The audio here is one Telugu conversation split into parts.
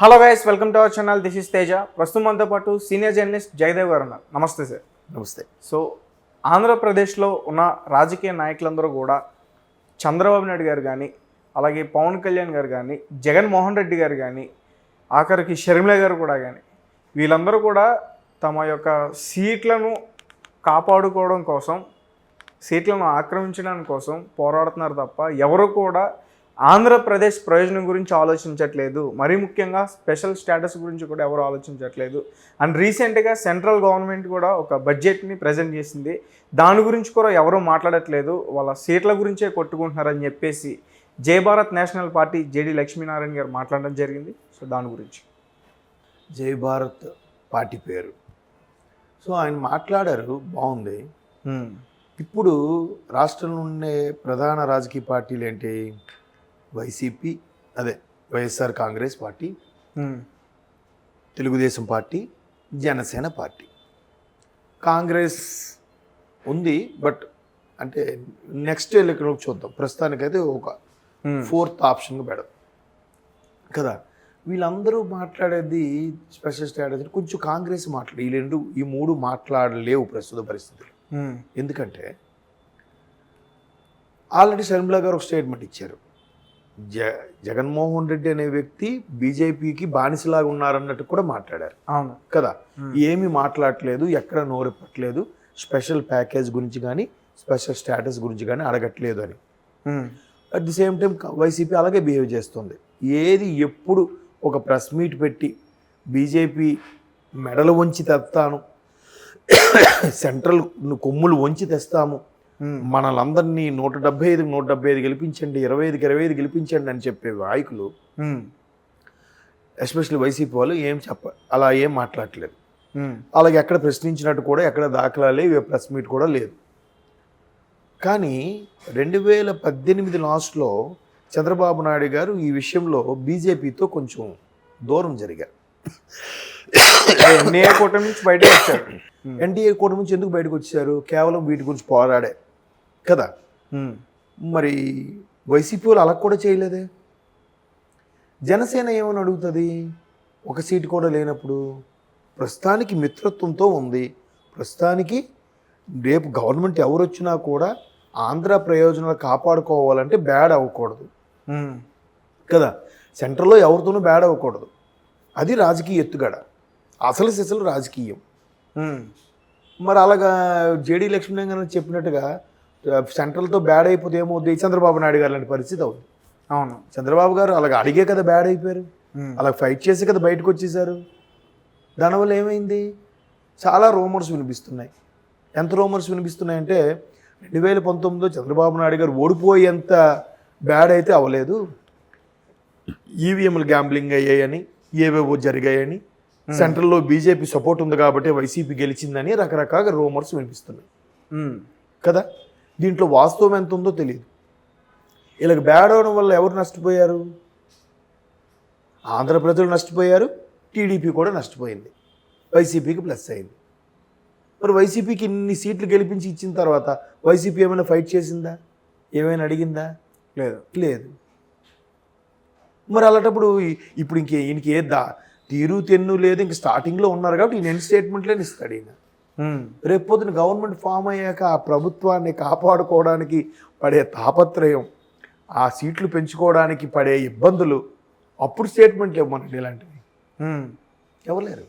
Hello guys welcome to our channel. This is Teja. ప్రస్తుతం మనతో పాటు సీనియర్ జర్నలిస్ట్ జయదేవ్ గారు ఉన్నారు. నమస్తే సార్. నమస్తే. సో ఆంధ్రప్రదేశ్లో ఉన్న రాజకీయ నాయకులందరూ కూడా చంద్రబాబు నాయుడు గారు కానీ అలాగే పవన్ కళ్యాణ్ గారు కానీ జగన్మోహన్ రెడ్డి గారు కానీ ఆఖరికి షర్మిల గారు కూడా కానీ వీళ్ళందరూ కూడా తమ యొక్క సీట్లను కాపాడుకోవడం కోసం సీట్లను ఆక్రమించడం కోసం పోరాడుతున్నారు తప్ప ఎవరు కూడా ఆంధ్రప్రదేశ్ ప్రయోజనం గురించి ఆలోచించట్లేదు. మరీ ముఖ్యంగా స్పెషల్ స్టేటస్ గురించి కూడా ఎవరు ఆలోచించట్లేదు. అండ్ రీసెంట్గా సెంట్రల్ గవర్నమెంట్ కూడా ఒక బడ్జెట్ని ప్రజెంట్ చేసింది. దాని గురించి కూడా ఎవరు మాట్లాడట్లేదు. వాళ్ళ సీట్ల గురించే కొట్టుకుంటున్నారని చెప్పేసి Jai Bharat national party JD Lakshminarayana garu మాట్లాడడం జరిగింది. సో దాని గురించి. జై భారత్ పార్టీ పేరు. సో ఆయన మాట్లాడారు. బాగుంది. ఇప్పుడు రాష్ట్రంలో ఉండే ప్రధాన రాజకీయ పార్టీలు ఏంటి? వైసీపీ అదే YSR Congress party. Telugu Desam party Janasena party Congress ఉంది బట్ అంటే నెక్స్ట్ ఎన్నికలకు చూద్దాం ప్రస్తుతానికైతే ఒక. ఫోర్త్ ఆప్షన్గా పెడదాం కదా వీళ్ళందరూ మాట్లాడేది స్పెషల్ స్ట్రాటజీ కొంచెం కాంగ్రెస్ మాట్లాడి ఈ రెండు ఈ మూడు మాట్లాడలేవు ప్రస్తుత పరిస్థితులు. ఎందుకంటే ఆల్రెడీ షర్మిల గారు ఒక స్టేట్మెంట్ ఇచ్చారు జ జగన్మోహన్ రెడ్డి అనే వ్యక్తి బీజేపీకి బానిసలాగా ఉన్నారన్నట్టు కూడా మాట్లాడారు. అవును. కదా? ఏమీ మాట్లాడట్లేదు ఎక్కడ నోరెప్పట్లేదు స్పెషల్ ప్యాకేజ్ గురించి కానీ స్పెషల్ స్టేటస్ గురించి కానీ అడగట్లేదు అని. At the same time YCP అలాగే బిహేవ్ చేస్తుంది. ఏది ఎప్పుడు ఒక ప్రెస్ మీట్ పెట్టి బీజేపీ మెడలు వంచి తెస్తాను సెంట్రల్ కొమ్ములు వంచి తెస్తాము. మనలందరినీ నూట డెబ్బై ఐదుకి నూట డెబ్బై ఐదు గెలిపించండి ఇరవై ఐదుకి ఇరవై ఐదు గెలిపించండి అని చెప్పే నాయకులు. ఎస్పెషల్లీ వైసీపీ వాళ్ళు ఏం చెప్ప అలా ఏం మాట్లాడట్లేదు హ్మ్. అలాగే ఎక్కడ ప్రశ్నించినట్టు కూడా ఎక్కడ దాఖలా లేవు ప్రెస్ మీట్ కూడా లేదు కానీ రెండు వేల పద్దెనిమిది లాస్ట్లో చంద్రబాబు నాయుడు గారు ఈ విషయంలో బీజేపీతో కొంచెం దూరం జరిగారు ఎన్డీఏ కూటమి నుంచి బయటకు వచ్చారు. ఎన్డీఏ కూటమి నుంచి ఎందుకు బయటకు వచ్చారు కేవలం వీటి గురించి పోరాడే కదా. మరి వైసీపీ వాళ్ళు అలా కూడా చేయలేదే? జనసేన ఏమని అడుగుతుంది? ఒక సీటు కూడా లేనప్పుడు ప్రస్తుతానికి మిత్రత్వంతో ఉంది. ప్రస్తుతానికి రేపు గవర్నమెంట్ ఎవరు వచ్చినా కూడా ఆంధ్ర ప్రయోజనాలు కాపాడుకోవాలంటే బ్యాడ్ అవ్వకూడదు. కదా? సెంటర్లో ఎవరితోనూ బ్యాడ్ అవ్వకూడదు. అది రాజకీయ ఎత్తుగడ. అసలు సిసలు రాజకీయం. మరి అలాగా జేడీ లక్ష్మీనారాయణ గారు చెప్పినట్టుగా సెంట్రల్తో బ్యాడ్ అయిపోతే ఏమవుద్ది చంద్రబాబు నాయుడు గారు లాంటి పరిస్థితి అవుతుంది అవును. చంద్రబాబు గారు అలాగ అడిగే కదా బ్యాడ్ అయిపోయారు. అలా ఫైట్ చేసి కదా బయటకు వచ్చేసారు. దానివల్ల ఏమైంది? చాలా రూమర్స్ వినిపిస్తున్నాయి. ఎంత రూమర్స్ వినిపిస్తున్నాయంటే రెండు వేల పంతొమ్మిదిలో చంద్రబాబు నాయుడు గారు ఓడిపోయేంత బ్యాడ్ అయితే అవ్వలేదు. ఈవీఎంలు గ్యాంబ్లింగ్ అయ్యాయని ఏవేవో జరిగాయని సెంట్రల్లో బీజేపీ సపోర్ట్ ఉంది కాబట్టి వైసీపీ గెలిచిందని రకరకాల రూమర్స్ వినిపిస్తున్నాయి. కదా? దీంట్లో వాస్తవం ఎంత ఉందో తెలియదు. ఇలాగ బ్యాడ్ అవడం వల్ల ఎవరు నష్టపోయారు? ఆంధ్ర ప్రజలు నష్టపోయారు టీడీపీ కూడా నష్టపోయింది వైసీపీకి ప్లస్ అయింది. మరి వైసీపీకి ఇన్ని సీట్లు గెలిపించి ఇచ్చిన తర్వాత వైసీపీ ఏమైనా ఫైట్ చేసిందా? ఏమైనా అడిగిందా? లేదు. లేదు. మరి అలాంటప్పుడు ఇప్పుడు ఇంకే ఈయనకి ఏ దా తీరు తెన్ను లేదు ఇంక స్టార్టింగ్లో ఉన్నారు కాబట్టి ఈయన ఎన్ని స్టేట్మెంట్లేని ఇస్తాడు ఈయన. రేపు పొద్దున గవర్నమెంట్ ఫామ్ అయ్యాక ఆ ప్రభుత్వాన్ని కాపాడుకోవడానికి పడే తాపత్రయం ఆ సీట్లు పెంచుకోవడానికి పడే ఇబ్బందులు అప్పుడు స్టేట్మెంట్లు ఇవ్వమండి ఇలాంటివి. హ్మ్. ఎవరు లేరు.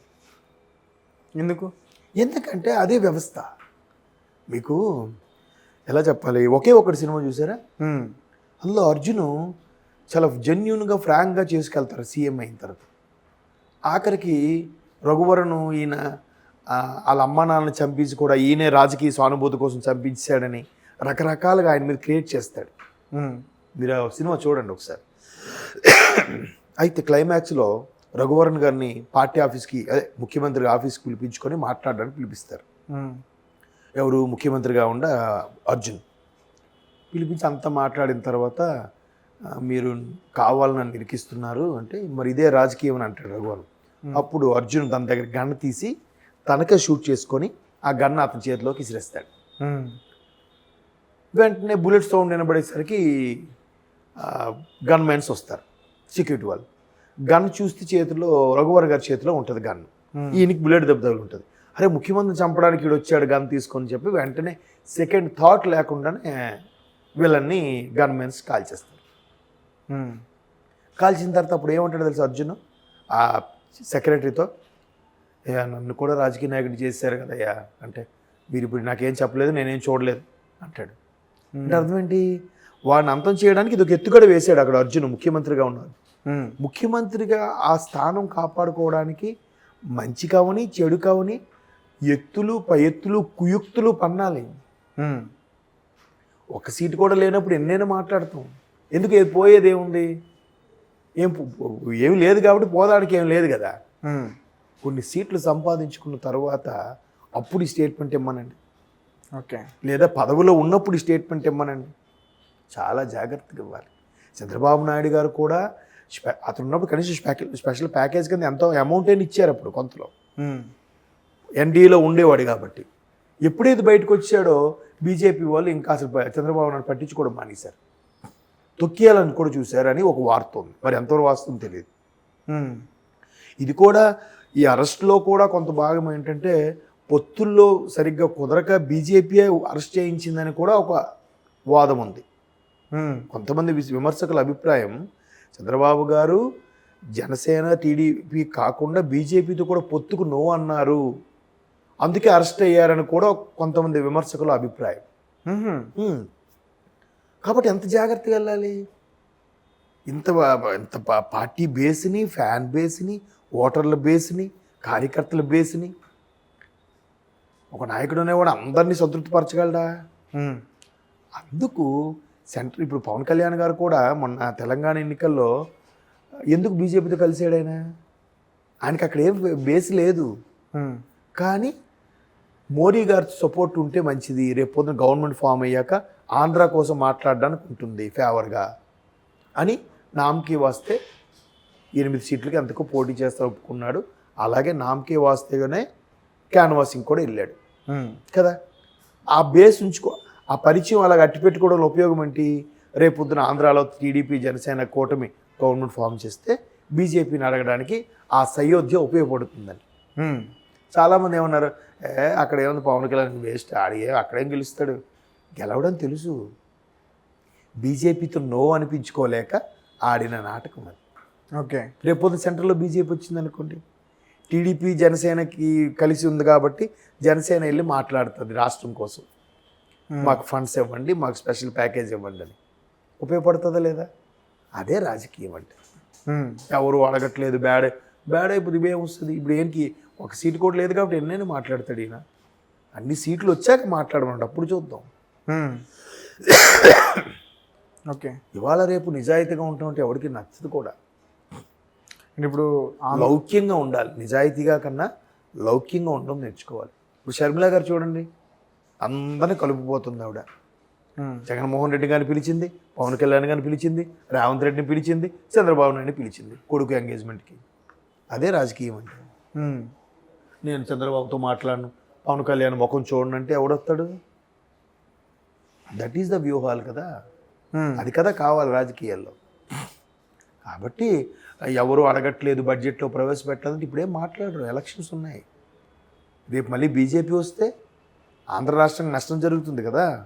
ఎందుకు? ఎందుకంటే అదే వ్యవస్థ. మీకు ఎలా చెప్పాలి? ఒకే ఒకటి సినిమా చూసారా. అందులో అర్జును చాలా జెన్యున్గా ఫ్రాంక్గా చేసుకెళ్తారు సీఎం అయిన తర్వాత. ఆఖరికి రఘువరను ఈయన వాళ్ళ అమ్మా నాన్నని చంపించి కూడా ఈయనే రాజకీయ సానుభూతి కోసం చంపించాడని రకరకాలుగా ఆయన మీద క్రియేట్ చేస్తాడు. మీరు సినిమా చూడండి ఒకసారి. అయితే క్లైమాక్స్లో రఘువరన్ గారిని పార్టీ ఆఫీస్కి అదే ముఖ్యమంత్రి ఆఫీస్కి పిలిపించుకొని మాట్లాడడానికి పిలిపిస్తారు. ఎవరు ముఖ్యమంత్రిగా ఉండ అర్జున్. పిలిపించి అంతా మాట్లాడిన తర్వాత "ఆ, మీరు కావాలని నన్ను ఇరికిస్తున్నారు అంటే మరి ఇదే రాజకీయం అని అంటాడు రఘువరన్ అప్పుడు అర్జున్ తన దగ్గర గన్ తీసి తనకే షూట్ చేసుకొని ఆ గన్ అతని చేతిలోకి ఇసిరేస్తాడు హ్మ్. వెంటనే బుల్లెట్ సౌండ్ వినబడేసరికి గన్ మ్యాన్స్ వస్తారు సెక్యూరిటీ వాళ్ళు గన్ చూస్తే చేతిలో రఘువర్ గారి చేతిలో ఉంటుంది గన్ Hmm. ఈయనకి బుల్లెట్ దెబ్బ ఉంటుంది అరే ముఖ్యమంత్రి చంపడానికి వీడు వచ్చాడు గన్ తీసుకొని చెప్పి వెంటనే సెకండ్ థాట్ లేకుండానే వీళ్ళని గన్ మెన్స్ కాల్చేస్తారు ఉమ్. కాల్చిన తర్వాత అప్పుడు ఏమంటాడు తెలుసు అర్జున్ ఆ సెక్రటరీతో ఏ నన్ను కూడా రాజకీయ నాయకుడు చేశారు కదయ్యా అంటే మీరు ఇప్పుడు నాకేం చెప్పలేదు నేనేం చూడలేదు అంటాడు. అంటే అర్థం ఏంటి? వాడిని అంతం చేయడానికి ఇది ఒక ఎత్తుగడ వేశాడు అక్కడ అర్జున్ ముఖ్యమంత్రిగా ఉన్నారు ఉమ్. ముఖ్యమంత్రిగా ఆ స్థానం కాపాడుకోవడానికి మంచి కావని చెడు కావని ఎత్తులు పై ఎత్తులు కుయుక్తులు పన్నాలి. ఒక సీటు కూడా లేనప్పుడు ఎన్నైనా మాట్లాడతాం. ఎందుకు పోయేది ఏముంది? ఏం ఏమి లేదు కాబట్టి పోదానికి ఏం లేదు కదా. కొన్ని సీట్లు సంపాదించుకున్న తర్వాత అప్పుడు ఈ స్టేట్మెంట్ ఇమ్మనండి. ఓకే. లేదా పదవిలో ఉన్నప్పుడు ఈ స్టేట్మెంట్ ఇమ్మనండి. చాలా జాగ్రత్తగా ఇవ్వాలి. చంద్రబాబు నాయుడు గారు కూడా స్పె అతను ఉన్నప్పుడు కనీసం స్పెషల్ స్పెషల్ ప్యాకేజ్ కింద ఎంతో అమౌంట్ అయినా ఇచ్చారు అప్పుడు కొంతలో. ఎన్డీఏలో ఉండేవాడు కాబట్టి. ఎప్పుడైతే బయటకు వచ్చాడో బీజేపీ వాళ్ళు ఇంకా అసలు చంద్రబాబు నాయుడు పట్టించుకోవడం మానేశారు. తొక్కియాలని కూడా చూశారని ఒక వార్త ఉంది. మరి ఎంతవరకు వాస్తవం తెలియదు. ఇది కూడా ఈ అరెస్ట్లో కూడా కొంత భాగం ఏంటంటే పొత్తుల్లో సరిగ్గా కుదరక బీజేపీ అరెస్ట్ చేయించిందని కూడా ఒక వాదం ఉంది. కొంతమంది విమర్శకుల అభిప్రాయం చంద్రబాబు గారు జనసేన టీడీపీ కాకుండా బీజేపీతో కూడా పొత్తుకు నో అన్నారు. అందుకే అరెస్ట్ అయ్యారని కూడా కొంతమంది విమర్శకుల అభిప్రాయం. కాబట్టి ఎంత జాగ్రత్తగా వెళ్ళాలి? ఇంత ఇంత పార్టీ బేస్ని ఫ్యాన్ బేస్ని ఓటర్ల బేస్ని కార్యకర్తల బేస్ని. ఒక నాయకుడు అనేవాడు అందరినీ సంతృప్తిపరచగలడా. అందుకు సెంటర్ ఇప్పుడు పవన్ కళ్యాణ్ గారు కూడా మొన్న తెలంగాణ ఎన్నికల్లో ఎందుకు బీజేపీతో కలిసాడు ఆయన? ఆయనకి అక్కడ ఏం బేస్ లేదు. కానీ మోడీ గారి సపోర్ట్ ఉంటే మంచిది. రేపు పొద్దున గవర్నమెంట్ ఫామ్ అయ్యాక ఆంధ్ర కోసం మాట్లాడడానికి ఉంటుంది ఫేవర్గా అని నామ్కి వస్తే ఎనిమిది సీట్లకి ఎంతకు పోటీ చేస్తా ఒప్పుకున్నాడు. అలాగే నామ్కి వాస్తేగానే క్యాన్వాసింగ్ కూడా వెళ్ళాడు. కదా? ఆ బేస్ ఉంచుకో ఆ పరిచయం అలా గట్టి పెట్టుకోవడంలో ఉపయోగం ఏంటి? రేపు పొద్దున ఆంధ్రాలో టీడీపీ జనసేన కూటమి గవర్నమెంట్ ఫామ్ చేస్తే బీజేపీని అడగడానికి ఆ సయోధ్య ఉపయోగపడుతుందని. చాలామంది ఏమన్నారు? ఏ అక్కడ ఏముంది? పవన్ కళ్యాణ్ వేస్ట్ ఆడి అక్కడేం గెలుస్తాడు? గెలవడం తెలుసు. బీజేపీతో నో అనిపించుకోలేక ఆడిన నాటకం అది. ఓకే. రేపు పొద్దున సెంటర్లో బీజేపీ వచ్చింది అనుకోండి. టీడీపీ జనసేనకి కలిసి ఉంది కాబట్టి జనసేన వెళ్ళి మాట్లాడుతుంది రాష్ట్రం కోసం. మాకు ఫండ్స్ ఇవ్వండి మాకు స్పెషల్ ప్యాకేజ్ ఇవ్వండి అని. ఉపయోగపడుతుందా లేదా? అదే రాజకీయం అంటే. ఎవరు అడగట్లేదు బ్యాడ్ బ్యాడ్ అయిపోతే ఇవేం వస్తుంది? ఇప్పుడు ఏంటి? ఒక సీట్ కూడా లేదు కాబట్టి ఎన్నైనా మాట్లాడతాడు ఈయన. అన్ని సీట్లు వచ్చాక మాట్లాడమంట అప్పుడు చూద్దాం. ఓకే. ఇవాళ రేపు నిజాయితీగా ఉంటామంటే ఎవరికి నచ్చదు కూడా. ఇప్పుడు లౌక్యంగా ఉండాలి. నిజాయితీగా కన్నా లౌక్యంగా ఉండడం నేర్చుకోవాలి. ఇప్పుడు షర్మిల గారు చూడండి అందరిని కలుపుపోతుంది ఆవిడ. జగన్మోహన్ రెడ్డి గారిని పిలిచింది పవన్ కళ్యాణ్ గారిని పిలిచింది రేవంత్ రెడ్డిని పిలిచింది చంద్రబాబు నాయుడిని పిలిచింది కొడుకు ఎంగేజ్మెంట్కి. అదే రాజకీయం అంటే. నేను చంద్రబాబుతో మాట్లాడను. పవన్ కళ్యాణ్ ముఖం చూడను అంటే ఎవడొస్తాడు? దట్ ఈస్ ద వ్యూహాలు కదా. అది కదా కావాలి రాజకీయాల్లో. కాబట్టి ఎవరు అడగట్లేదు బడ్జెట్లో ప్రవేశపెట్టాలంటే ఇప్పుడేం మాట్లాడరు. ఎలక్షన్స్ ఉన్నాయి. రేపు మళ్ళీ బీజేపీ వస్తే ఆంధ్ర రాష్ట్రానికి నష్టం జరుగుతుంది కదా.